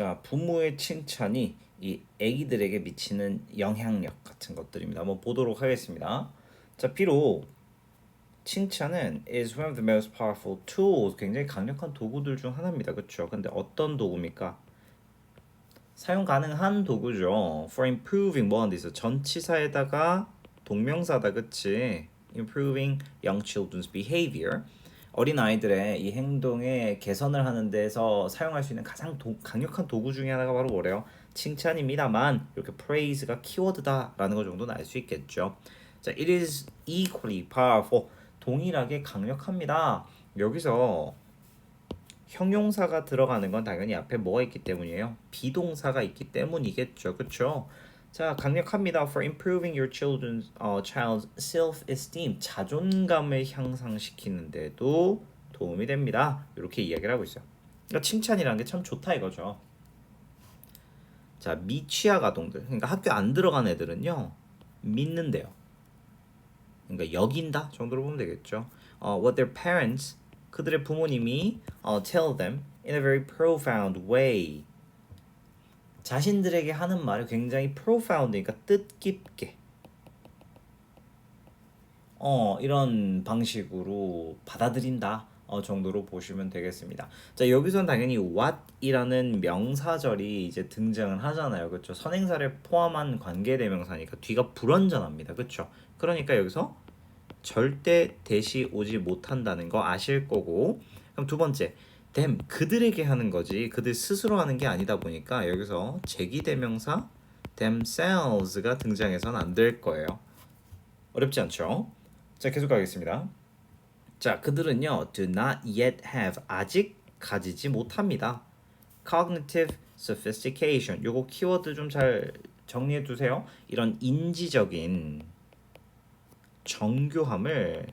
자, 부모의 칭찬이 이 아기들에게 미치는 영향력 같은 것들입니다. 한번 보도록 하겠습니다. 자, 비록 칭찬은 is one of the most powerful tools. 굉장히 강력한 도구들 중 하나입니다. 그렇죠? 근데 어떤 도구입니까? 사용 가능한 도구죠. For improving 뭐 하는 데 있어? 전치사에다가 동명사다. 그치? Improving young children's behavior. 어린 아이들의 이 행동의 개선을 하는 데서 사용할 수 있는 가장 도, 강력한 도구 중에 하나가 바로 뭐래요? 칭찬입니다만 이렇게 praise가 키워드다라는 것 정도는 알 수 있겠죠. 자, it is equally powerful. 동일하게 강력합니다. 여기서 형용사가 들어가는 건 당연히 앞에 뭐가 있기 때문이에요? 비동사가 있기 때문이겠죠. 그렇죠? 자, 강력합니다. For improving your children's 어, child's self-esteem. 자존감을 향상시키는데도 도움이 됩니다. 이렇게 이야기를 하고 있어요. 그러니까 칭찬이라는 게 참 좋다 이거죠. 자, 미취학 아동들. 그러니까 학교 안 들어간 애들은요. 믿는데요. 그러니까 여긴다 정도로 보면 되겠죠. 어, what their parents 그들의 부모님이 어, tell them in a very profound way. 자신들에게 하는 말을 굉장히 profound, 그러니까 뜻깊게. 어, 이런 방식으로 받아들인다. 어, 정도로 보시면 되겠습니다. 자, 여기선 당연히 what이라는 명사절이 이제 등장을 하잖아요. 그렇죠? 선행사를 포함한 관계 대명사니까 뒤가 불완전합니다. 그렇죠? 그러니까 여기서 절대 대시 오지 못한다는 거 아실 거고. 그럼 두 번째. Them 그들에게 하는 거지 그들 스스로 하는 게 아니다 보니까 여기서 제기 대명사 themselves가 등장해서는 안될 거예요. 어렵지 않죠? 자 계속 가겠습니다. 자 그들은요 do not yet have 아직 가지지 못합니다. cognitive sophistication 요거 키워드 좀 잘 정리해 두세요. 이런 인지적인 정교함을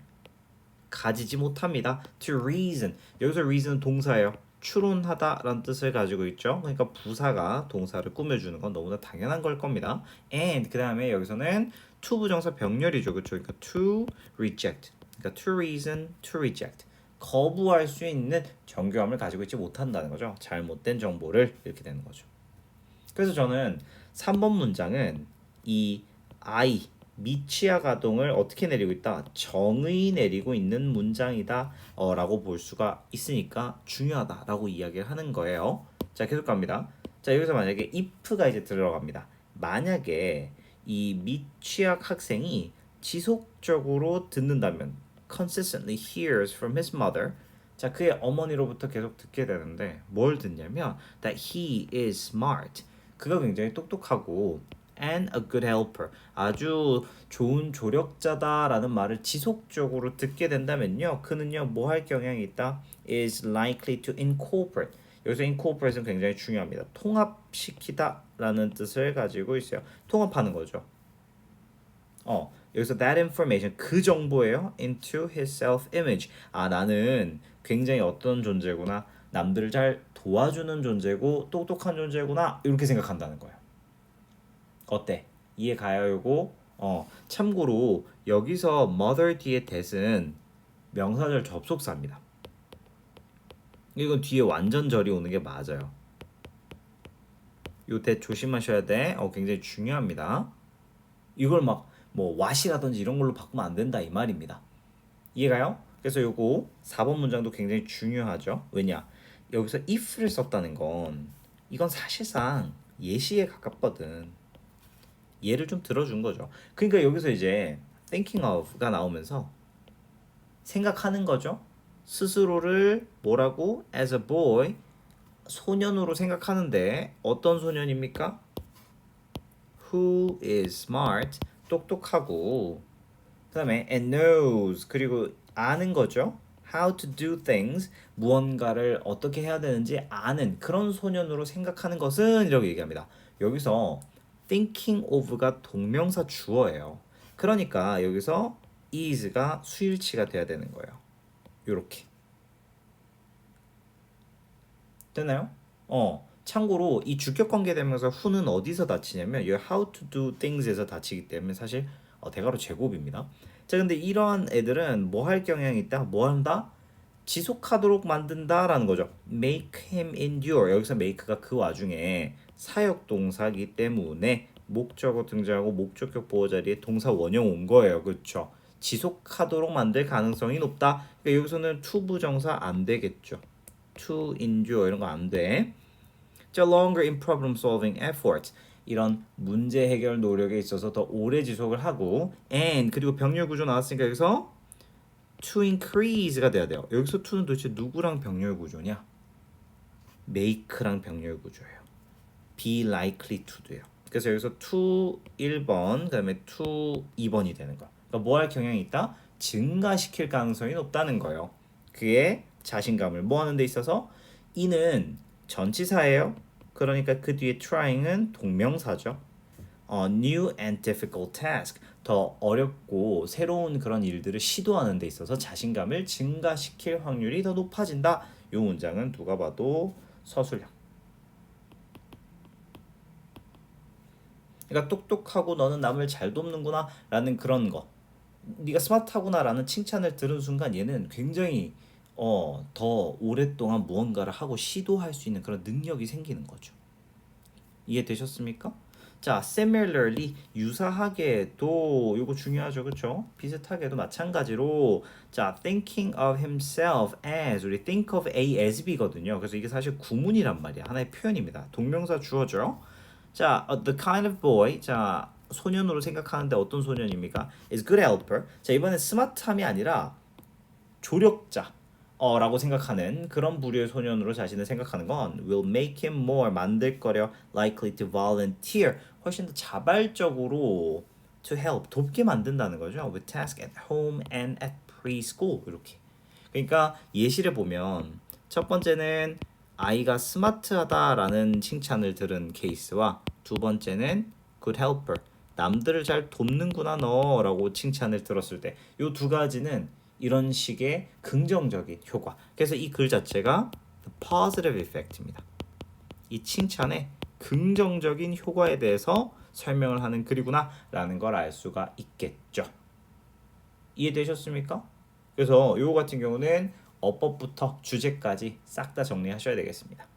가지지 못합니다. To reason 여기서 reason은 동사예요. 추론하다라는 뜻을 가지고 있죠. 그러니까 부사가 동사를 꾸며주는 건 너무나 당연한 걸 겁니다. And 그 다음에 여기서는 to 부정사 병렬이죠, 그렇죠? 그러니까 to reject, 그러니까 to reason, to reject. 거부할 수 있는 정교함을 가지고 있지 못한다는 거죠. 잘못된 정보를 이렇게 되는 거죠. 그래서 저는 3번 문장은 이 I 미취학 아동을 어떻게 내리고 있다? 정의 내리고 있는 문장이다 어, 라고 볼 수가 있으니까 중요하다 라고 이야기를 하는 거예요. 자 계속 갑니다. 자 여기서 만약에 if가 이제 들어갑니다. 만약에 이 미취학 학생이 지속적으로 듣는다면 consistently hears from his mother 자 그의 어머니로부터 계속 듣게 되는데 뭘 듣냐면 that he is smart 그가 굉장히 똑똑하고 and a good helper. 아주 좋은 조력자다라는 말을 지속적으로 듣게 된다면요. 그는요. 뭐 할 경향이 있다? is likely to incorporate. 여기서 incorporate는 굉장히 중요합니다. 통합시키다라는 뜻을 가지고 있어요. 통합하는 거죠. 어, 여기서 that information 그 정보예요. into his self image. 아, 나는 굉장히 어떤 존재구나. 남들을 잘 도와주는 존재고 똑똑한 존재구나. 이렇게 생각한다는 거예요. 어때? 이해 가요 요거? 어 참고로 여기서 mother 뒤에 that은 명사절 접속사입니다. 이건 뒤에 완전절이 오는 게 맞아요. 요 that 조심하셔야 돼. 어 굉장히 중요합니다. 이걸 막 뭐 what이라든지 이런 걸로 바꾸면 안 된다 이 말입니다. 이해가요? 그래서 요거 4번 문장도 굉장히 중요하죠. 왜냐? 여기서 if를 썼다는 건 이건 사실상 예시에 가깝거든. 예를 좀 들어준 거죠. 그러니까 여기서 이제 thinking of가 나오면서 생각하는 거죠. 스스로를 뭐라고 as a boy 소년으로 생각하는데 어떤 소년입니까? Who is smart 똑똑하고 그다음에 and knows 그리고 아는 거죠. How to do things 무언가를 어떻게 해야 되는지 아는 그런 소년으로 생각하는 것은 이렇게 얘기합니다. 여기서 thinking of가 동명사 주어예요. 그러니까 여기서 is가 수일치가 돼야 되는 거예요. 요렇게. 되나요? 어. 참고로 이 주격 관계 되면서 who는 어디서 닫히냐면 이 how to do things에서 닫히기 때문에 사실 어, 대가로 제곱입니다. 자, 근데 이러한 애들은 뭐 할 경향이 있다? 뭐 한다? 지속하도록 만든다라는 거죠. make him endure. 여기서 make가 그 와중에 사역 동사기 때문에 목적어 등장하고 목적격 보호 자리에 동사 원형 온 거예요. 그렇죠? 지속하도록 만들 가능성이 높다. 그러니까 여기서는 to 부정사 안 되겠죠. to endure 이런 거 안 돼. 자, longer in problem solving effort. 이런 문제 해결 노력에 있어서 더 오래 지속을 하고 and 그리고 병렬 구조 나왔으니까 여기서 to increase가 돼야 돼요. 여기서 to는 도대체 누구랑 병렬 구조냐? make랑 병렬 구조예요. be likely to 돼요. 그래서 여기서 to 1번 그다음에 to 2번이 되는 거. 그러니까 뭐 할 경향이 있다? 증가시킬 가능성이 높다는 거예요. 그의 자신감을 뭐 하는 데 있어서 이는 전치사예요. 그러니까 그 뒤에 trying은 동명사죠. 어, new and difficult task 더 어렵고 새로운 그런 일들을 시도하는 데 있어서 자신감을 증가시킬 확률이 더 높아진다. 이 문장은 누가 봐도 서술형. 그러니까 똑똑하고 너는 남을 잘 돕는구나 라는 그런 거. 네가 스마트하구나 라는 칭찬을 들은 순간 얘는 굉장히 어, 더 오랫동안 무언가를 하고 시도할 수 있는 그런 능력이 생기는 거죠. 이해되셨습니까? 자, similarly 유사하게도 이거 중요하죠, 그렇죠? 비슷하게도 마찬가지로 자, thinking of himself as 우리 think of A as B거든요. 그래서 이게 사실 구문이란 말이야. 하나의 표현입니다. 동명사 주어죠. 자, uh, the kind of boy. 자, 소년으로 생각하는데 어떤 소년입니까? is good helper. 자, 이번엔 스마트함이 아니라 조력자. 어, 라고 생각하는 그런 부류의 소년으로 자신을 생각하는 건 will make him more 만들 거려 likely to volunteer 훨씬 더 자발적으로 to help 돕게 만든다는 거죠. with task at home and at preschool 이렇게. 그러니까 예시를 보면 첫 번째는 아이가 스마트하다라는 칭찬을 들은 케이스와 두 번째는 good helper 남들을 잘 돕는구나 너라고 칭찬을 들었을 때 이 두 가지는 이런 식의 긍정적인 효과. 그래서 이 글 자체가 the positive effect입니다. 이 칭찬의 긍정적인 효과에 대해서 설명을 하는 글이구나라는 걸 알 수가 있겠죠. 이해되셨습니까? 그래서 요거 같은 경우는 어법부터 주제까지 싹 다 정리하셔야 되겠습니다.